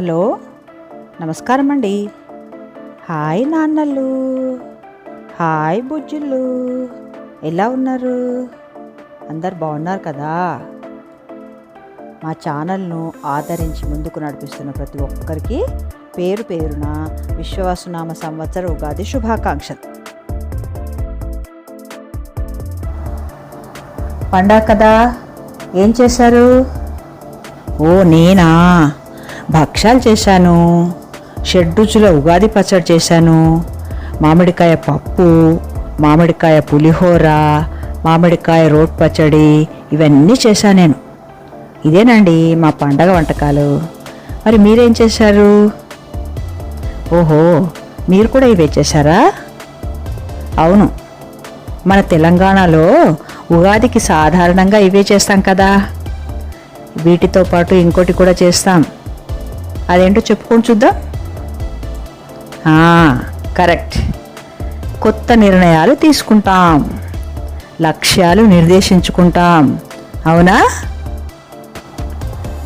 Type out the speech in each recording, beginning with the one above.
Hello నమస్కారం అండి hi నాన్నలు. హాయ్ బుజ్జులు. ఎలా ఉన్నారు? అందరు బాగున్నారు కదా? మా ఛానల్ను ఆదరించి ముందుకు నడిపిస్తున్న ప్రతి ఒక్కరికి పేరు పేరున విశ్వవాసునామ సంవత్సర ఉగాది శుభాకాంక్షలు. పండగ కదా? ఏం చేశారు? ఓ నేనా? భక్ష్యాలు చేశాను. షడ్రుచుల ఉగాది పచ్చడి చేశాను. మామిడికాయ పప్పు మామిడికాయ పులిహోర మామిడికాయ రోట్ పచ్చడి ఇవన్నీ చేశాను నేను. ఇదేనండి మా పండగ వంటకాలు. మరి మీరేం చేశారు? ఓహో మీరు కూడా ఇవే చేశారా? అవును. మన తెలంగాణలో ఉగాదికి సాధారణంగా ఇవే చేస్తాం కదా. వీటితో పాటు ఇంకోటి కూడా చేస్తాం. అదేంటో చెప్పుకొని చూద్దాం. కరెక్ట్. కొత్త నిర్ణయాలు తీసుకుంటాం. లక్ష్యాలు నిర్దేశించుకుంటాం. అవునా?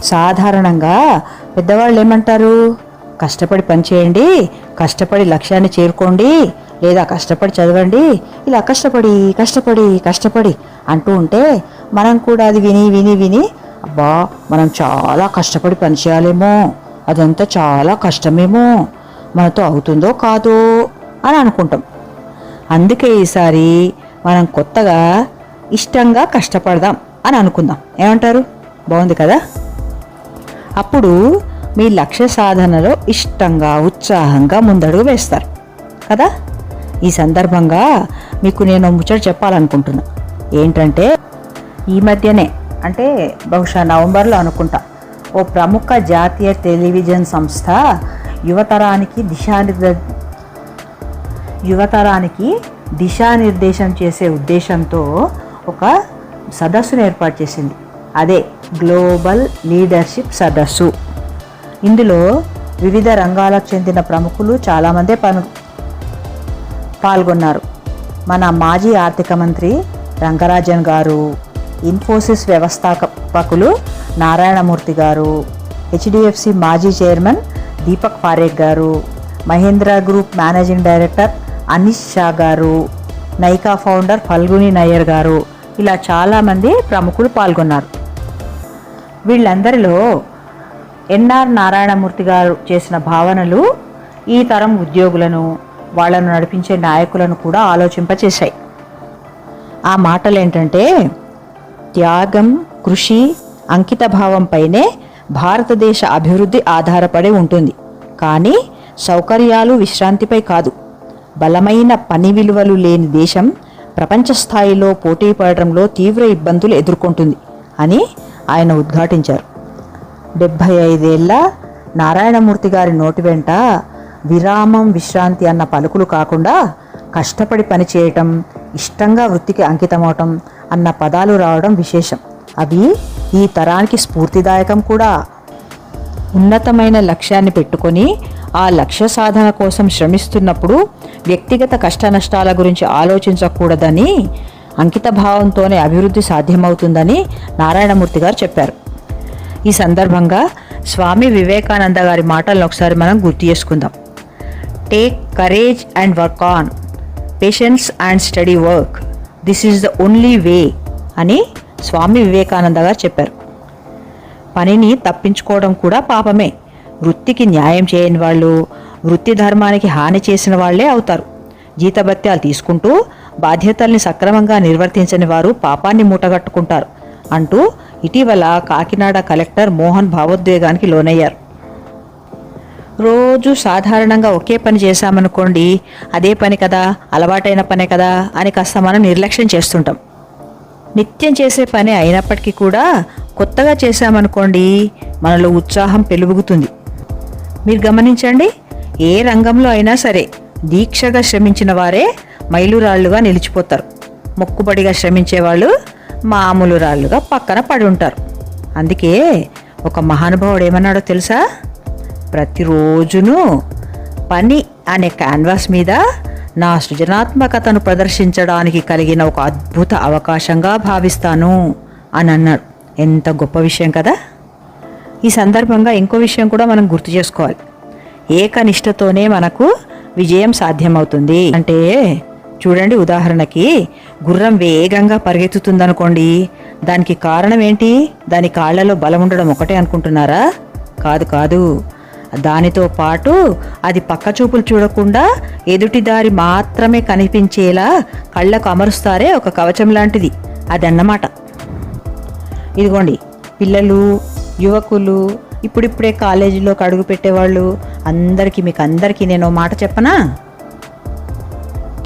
సాధారణంగా పెద్దవాళ్ళు ఏమంటారు? కష్టపడి పని చేయండి కష్టపడి లక్ష్యాన్ని చేరుకోండి లేదా కష్టపడి చదవండి ఇలా కష్టపడి కష్టపడి కష్టపడి అంటూ ఉంటే మనం కూడా అది విని విని విని అబ్బా మనం చాలా కష్టపడి పనిచేయాలేమో అదంతా చాలా కష్టమేమో. మనతో అవుతుందో కాదో అని అనుకుంటాం. అందుకే ఈసారి మనం కొత్తగా ఇష్టంగా కష్టపడదాం అని అనుకుందాం. ఏమంటారు? బాగుంది కదా? అప్పుడు మీ లక్ష్య సాధనలో ఇష్టంగా ఉత్సాహంగా ముందడుగు వేస్తారు. కదా? ఈ సందర్భంగా మీకు నేను ముచ్చట చెప్పాలనుకుంటున్నా. ఏంటంటే ఈ మధ్యనే అంటే బహుశా నవంబర్లో అనుకుంటా. ఓ ప్రముఖ జాతీయ టెలివిజన్ సంస్థ యువతరానికి దిశానిర్ద యువతరానికి దిశానిర్దేశం చేసే ఉద్దేశంతో ఒక సదస్సును ఏర్పాటు చేసింది. అదే గ్లోబల్ లీడర్షిప్ సదస్సు. ఇందులో వివిధ రంగాలకు చెందిన ప్రముఖులు చాలామందే పను పాల్గొన్నారు. మన మాజీ ఆర్థిక మంత్రి రంగరాజన్ గారు ఇన్ఫోసిస్ వ్యవస్థాపకులు నారాయణమూర్తి గారు హెచ్డిఎఫ్సి మాజీ చైర్మన్ దీపక్ పారేఖ్ గారు Mahindra group managing director Anish Shah గారు నైకా ఫౌండర్ ఫల్గుని నయ్యర్ గారు. ఇలా చాలామంది ప్రముఖులు పాల్గొన్నారు. వీళ్ళందరిలో ఎన్ఆర్ నారాయణమూర్తి గారు చేసిన భావనలు ఈ తరం ఉద్యోగులను వాళ్ళను నడిపించే నాయకులను కూడా ఆలోచింపచేశాయి. ఆ మాటలు ఏంటంటే త్యాగం కృషి అంకితభావంపైనే భారతదేశ అభివృద్ధి ఆధారపడి ఉంటుంది. కానీ సౌకర్యాలు విశ్రాంతిపై కాదు. బలమైన పని విలువలు లేని దేశం ప్రపంచ స్థాయిలో పోటీ పడడంలో తీవ్ర ఇబ్బందులు ఎదుర్కొంటుంది అని ఆయన ఉద్ఘాటించారు. డెబ్భై ఐదేళ్ళ నారాయణమూర్తి గారి నోటి వెంట విరామం విశ్రాంతి అన్న పలుకులు కాకుండా కష్టపడి పనిచేయటం ఇష్టంగా వృత్తికి అంకితమవటం అన్న పదాలు రావడం విశేషం. అవి ఈ తరానికి స్ఫూర్తిదాయకం కూడా. ఉన్నతమైన లక్ష్యాన్ని పెట్టుకొని ఆ లక్ష్య సాధన కోసం శ్రమిస్తున్నప్పుడు వ్యక్తిగత కష్ట నష్టాల గురించి ఆలోచించకూడదని అంకిత భావంతోనే అభివృద్ధి సాధ్యమవుతుందని నారాయణమూర్తి గారు చెప్పారు. ఈ సందర్భంగా స్వామి వివేకానంద గారి మాటలను ఒకసారి మనం గుర్తు చేసుకుందాం. Take courage and work on patience and study work this is the only way అని స్వామి వివేకానంద గారు చెప్పారు. పనిని తప్పించుకోవడం కూడా పాపమే. వృత్తికి న్యాయం చేయని వాళ్ళు వృత్తి ధర్మానికి హాని చేసిన వాళ్ళే అవుతారు. జీతభత్యాలు తీసుకుంటూ బాధ్యతల్ని సక్రమంగా నిర్వర్తించని వారు పాపాన్ని మూటగట్టుకుంటారు అంటూ ఇటీవల కాకినాడ కలెక్టర్ మోహన్ భావోద్వేగానికి లోనయ్యారు. రోజు సాధారణంగా ఒకే పని చేశామనుకోండి అదే పని కదా అలవాటైన పనే కదా అని కాస్త మనం నిర్లక్ష్యం చేస్తుంటాం. నిత్యం చేసే పని అయినప్పటికీ కూడా కొత్తగా చేశామనుకోండి మనలో ఉత్సాహం పెలుగుతుంది. మీరు గమనించండి ఏ రంగంలో అయినా సరే దీక్షగా శ్రమించిన వారే మైలురాళ్ళుగా నిలిచిపోతారు. మొక్కుబడిగా శ్రమించే వాళ్ళు మామూలు రాళ్ళుగా పక్కన పడి ఉంటారు అందుకే ఒక మహానుభావుడు ఏమన్నాడో తెలుసా? ప్రతిరోజును పని అనే క్యాన్వాస్ మీద నా సృజనాత్మకతను ప్రదర్శించడానికి కలిగిన ఒక అద్భుత అవకాశంగా భావిస్తాను అని అన్నాడు ఎంత గొప్ప విషయం కదా! ఈ సందర్భంగా ఇంకో విషయం కూడా మనం గుర్తు చేసుకోవాలి. ఏకనిష్టతోనే మనకు విజయం సాధ్యమవుతుంది. అంటే చూడండి ఉదాహరణకి గుర్రం వేగంగా పరిగెత్తుతుందనుకోండి. దానికి కారణం ఏంటి? దాని కాళ్ళలో బలం ఉండడం ఒకటే అనుకుంటున్నారా? కాదు కాదు. దానితో పాటు అది పక్కచూపులు చూడకుండా ఎదుటి దారి మాత్రమే కనిపించేలా కళ్ళకు అమరుస్తారే ఒక కవచం లాంటిది. అదన్నమాట. ఇదిగోండి పిల్లలు యువకులు ఇప్పుడిప్పుడే కాలేజీలోకి అడుగు పెట్టేవాళ్ళు అందరికీ మీకు అందరికీ నేను మాట చెప్పనా?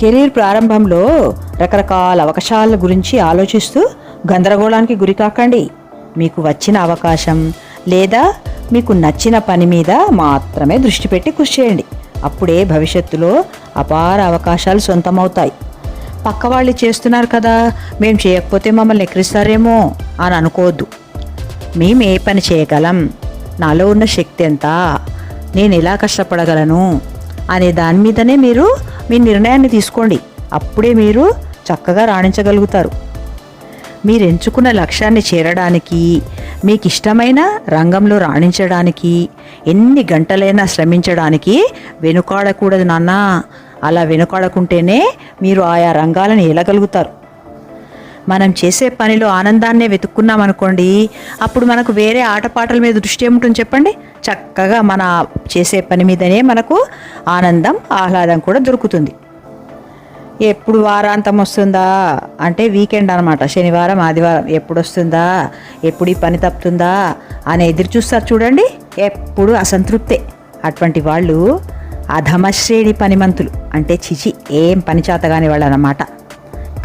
కెరీర్ ప్రారంభంలో రకరకాల అవకాశాల గురించి ఆలోచిస్తూ గందరగోళానికి గురికాకండి. మీకు వచ్చిన అవకాశం లేదా మీకు నచ్చిన పని మీద మాత్రమే దృష్టి పెట్టి కృషి చేయండి. అప్పుడే భవిష్యత్తులో అపార అవకాశాలు సొంతమవుతాయి. పక్క వాళ్ళు చేస్తున్నారు కదా మేము చేయకపోతే మమ్మల్ని ఎక్కిరిస్తారేమో అని అనుకోవద్దు మేము ఏ పని చేయగలం? నాలో ఉన్న శక్తి ఎంత? నేను ఎలా కష్టపడగలను? అనే దాని మీదనే మీరు మీ నిర్ణయాన్ని తీసుకోండి. అప్పుడే మీరు చక్కగా రాణించగలుగుతారు. మీరు ఎంచుకున్న లక్ష్యాన్ని చేరడానికి మీకు ఇష్టమైన రంగంలో రాణించడానికి ఎన్ని గంటలైనా శ్రమించడానికి వెనుకాడకూడదు నాన్న. అలా వెనుకాడకుంటేనే మీరు ఆయా రంగాలను ఏలగలుగుతారు. మనం చేసే పనిలో ఆనందాన్నే వెతుక్కున్నాం అనుకోండి అప్పుడు మనకు వేరే ఆటపాటల మీద దృష్టి ఏముంటుంది చెప్పండి? చక్కగా మన చేసే పని మీదనే మనకు ఆనందం ఆహ్లాదం కూడా దొరుకుతుంది. ఎప్పుడు వారాంతం వస్తుందా? అంటే వీకెండ్ అనమాట శనివారం ఆదివారం ఎప్పుడు వస్తుందా? ఎప్పుడు ఈ పని తప్పుతుందా? అని ఎదురు చూస్తారు చూడండి. ఎప్పుడు అసంతృప్తే. అటువంటి వాళ్ళు అధమశ్రేణి పనిమంతులు. అంటే చిచి ఏం పని చేతగాని వాళ్ళు అన్నమాట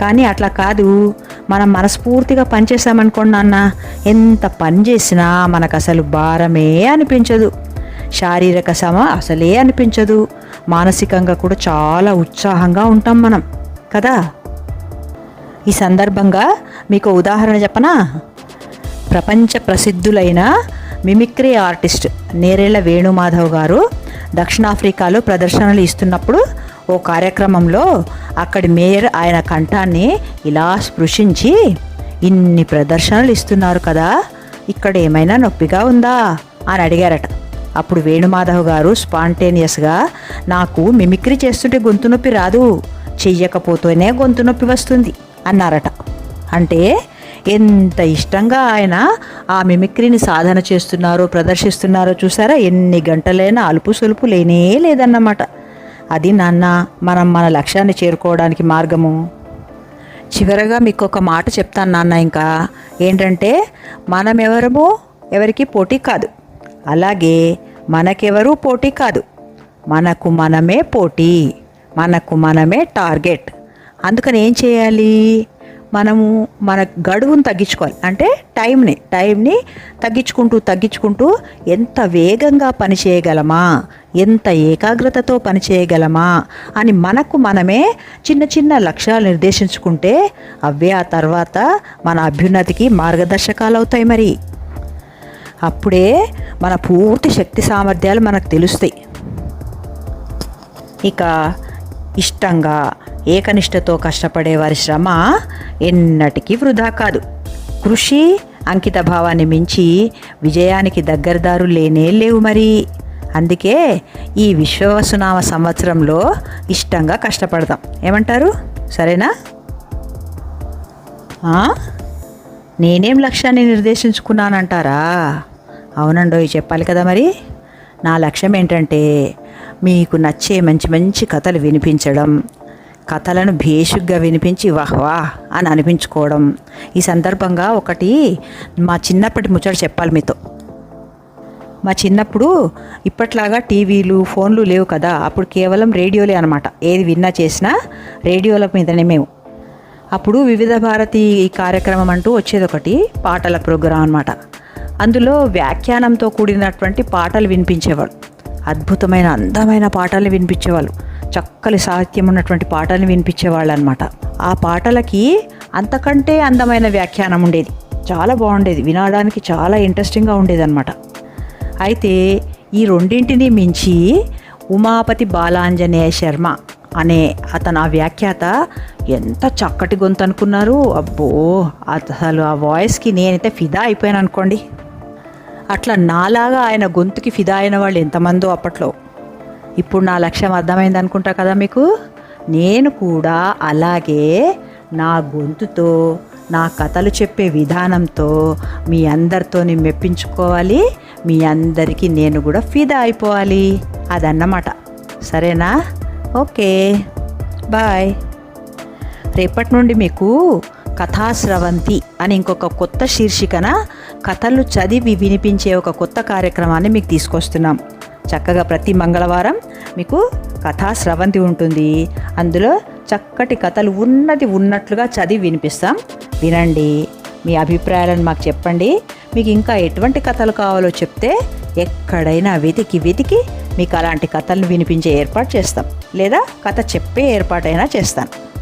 కానీ అట్లా కాదు. మనం మనస్ఫూర్తిగా పనిచేసామనుకోండి నాన్న. ఎంత పని చేసినా మనకు అసలు భారమే అనిపించదు. శారీరక శ్రమ అసలే అనిపించదు. మానసికంగా కూడా చాలా ఉత్సాహంగా ఉంటాం మనం. కదా? ఈ సందర్భంగా మీకు ఉదాహరణ చెప్పనా? ప్రపంచ ప్రసిద్ధులైన మిమిక్రీ ఆర్టిస్ట్ నేరేళ్ళ వేణుమాధవ్ గారు దక్షిణాఫ్రికాలో ప్రదర్శనలు ఇస్తున్నప్పుడు ఓ కార్యక్రమంలో అక్కడి మేయర్ ఆయన కంఠాన్ని ఇలా స్పృశించి ఇన్ని ప్రదర్శనలు ఇస్తున్నారు కదా ఇక్కడ ఏమైనా నొప్పిగా ఉందా? అని అడిగారట. అప్పుడు వేణుమాధవ్ గారు స్పాంటేనియస్గా నాకు మిమిక్రీ చేస్తుంటే గొంతు నొప్పి రాదు చెయ్యకపోతేనే గొంతు నొప్పి వస్తుంది అన్నారట. అంటే ఎంత ఇష్టంగా ఆయన ఆ మిమిక్రీని సాధన చేస్తున్నారో ప్రదర్శిస్తున్నారో చూసారా? ఎన్ని గంటలైనా అలుపు సొలుపు లేనే లేదన్నమాట. అది నాన్న మనం మన లక్ష్యాన్ని చేరుకోవడానికి మార్గము. చివరగా మీకు ఒక మాట చెప్తాను నాన్న ఇంకా. ఏంటంటే మనం ఎవరము ఎవరికి పోటీ కాదు. అలాగే మనకెవరూ పోటీ కాదు. మనకు మనమే పోటీ మనకు మనమే టార్గెట్. అందుకని ఏం చేయాలి? మనము మన గడువును తగ్గించుకోవాలి. అంటే టైంని టైంని తగ్గించుకుంటూ తగ్గించుకుంటూ ఎంత వేగంగా పని చేయగలమా? ఎంత ఏకాగ్రతతో పని చేయగలమా? అని మనకు మనమే చిన్న చిన్న లక్ష్యాలు నిర్దేశించుకుంటే అవే ఆ తర్వాత మన అభ్యున్నతికి మార్గదర్శకాలు అవుతాయి మరి. అప్పుడే మన పూర్తి శక్తి సామర్థ్యాలు మనకు తెలుస్తాయి. ఇక ఇష్టంగా ఏకనిష్టతో కష్టపడే వారి శ్రమ ఎన్నటికీ వృధా కాదు. కృషి అంకిత భావాన్ని మించి విజయానికి దగ్గరదారు లేనే లేవు మరి. అందుకే ఈ విశ్వవసునామ సంవత్సరంలో ఇష్టంగా కష్టపడదాం ఏమంటారు? సరేనా? నేనేం లక్ష్యాన్ని నిర్దేశించుకున్నానంటారా? అవునండి చెప్పాలి కదా మరి? నా లక్ష్యం ఏంటంటే మీకు నచ్చే మంచి మంచి కథలు వినిపించడం కథలను భేషుగ్గా వినిపించి వాహ్ వాహ్ అని అనిపించుకోవడం. ఈ సందర్భంగా ఒకటి మా చిన్నప్పటి ముచ్చట చెప్పాలి మీతో. మా చిన్నప్పుడు ఇప్పట్లాగా టీవీలు ఫోన్లు లేవు కదా అప్పుడు కేవలం రేడియోలే అనమాట. ఏది విన్నా చేసినా రేడియోల మీదనే మేము. అప్పుడు వివిధ భారతి కార్యక్రమం అంటూ వచ్చేది ఒకటి పాటల ప్రోగ్రాం అనమాట. అందులో వ్యాఖ్యానంతో కూడినటువంటి పాటలు వినిపించేవాడు అద్భుతమైన అందమైన పాటలు వినిపించేవాళ్ళు. చక్కని సాహిత్యం ఉన్నటువంటి పాటలు వినిపించేవాళ్ళు అనమాట ఆ పాటలకి అంతకంటే అందమైన వ్యాఖ్యానం ఉండేది. చాలా బాగుండేది. వినడానికి చాలా ఇంట్రెస్టింగ్గా ఉండేది అనమాట అయితే ఈ రెండింటిని మించి ఉమాపతి బాలాంజనేయ శర్మ అనే అతను ఆ వ్యాఖ్యాత ఎంత చక్కటి గొంతు అనుకున్నారు అబ్బో! అసలు ఆ వాయిస్కి నేనైతే ఫిదా అయిపోయాను అనుకోండి అట్లా నాలాగా ఆయన గొంతుకి ఫిదా అయిన వాళ్ళు ఎంతమందో అప్పట్లో. ఇప్పుడు నా లక్ష్యం అర్థమైంది అనుకుంటా కదా మీకు? నేను కూడా అలాగే నా గొంతుతో నా కథలు చెప్పే విధానంతో మీ అందరితోని మెప్పించుకోవాలి. మీ అందరికీ నేను కూడా ఫిదా అయిపోవాలి. అదన్నమాట. సరేనా? ఓకే. బాయ్. రేపటి నుండి మీకు కథాస్రవంతి అని ఇంకొక కొత్త శీర్షికన కథలు చదివి వినిపించే ఒక కొత్త కార్యక్రమాన్ని మీకు తీసుకొస్తున్నాం. చక్కగా ప్రతి మంగళవారం మీకు కథా స్రవంతి ఉంటుంది. అందులో చక్కటి కథలు ఉన్నది ఉన్నట్లుగా చదివి వినిపిస్తాం. వినండి. మీ అభిప్రాయాలను మాకు చెప్పండి. మీకు ఇంకా ఎటువంటి కథలు కావాలో చెప్తే ఎక్కడైనా వెతికి వెతికి మీకు అలాంటి కథలను వినిపించే ఏర్పాటు చేస్తాం. లేదా కథ చెప్పే ఏర్పాటైనా చేస్తాను